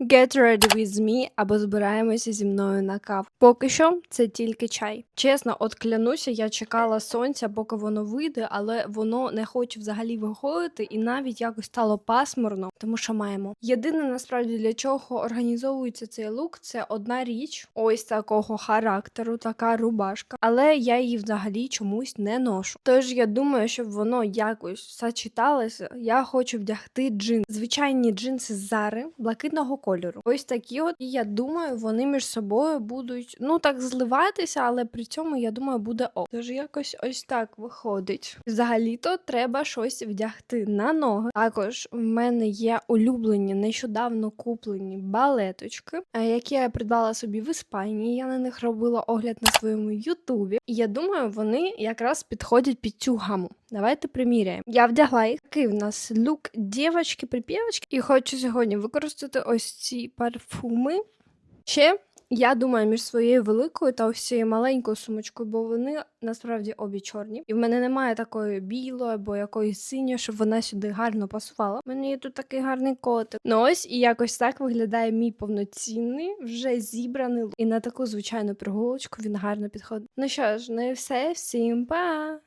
Get ready with me або збираємося зі мною на каву. Поки що це тільки чай. Чесно, от клянуся, я чекала сонця, поки воно вийде, але воно не хоче взагалі виходити, і навіть якось стало пасмурно, тому що маємо. Єдине насправді для чого організовується цей лук, це одна річ, ось такого характеру, така рубашка. Але я її взагалі чомусь не ношу. Тож я думаю, щоб воно якось сочеталося, я хочу вдягти джинси. Звичайні джинси зари блакитного кольору. Ось такі от. І я думаю, вони між собою будуть ну так зливатися, але при цьому я думаю, буде ок. Тож якось ось так виходить. Взагалі-то треба щось вдягти на ноги. Також в мене є улюблені нещодавно куплені балеточки, е, які я придбала собі в Іспанії. Я на них робила огляд на своєму Ютубі. І я думаю, вони якраз підходять під цю гаму. Давайте приміряємо. Я вдягла їх. Такий в нас лук дівочки припівочки І хочу сьогодні використати ось ці парфуми. Ще я думаю між своєю великою та ось цією маленькою сумочкою, бо вони насправді обі чорні. І в мене немає такої білої або якоїсь синьої, щоб вона сюди гарно пасувала. У мене є тут такий гарний котик. Ну ось і якось так виглядає мій повноцінний, вже зібраний лук. І на таку звичайну прогулочку він гарно підходить. Ну що ж, ну і все, всім па!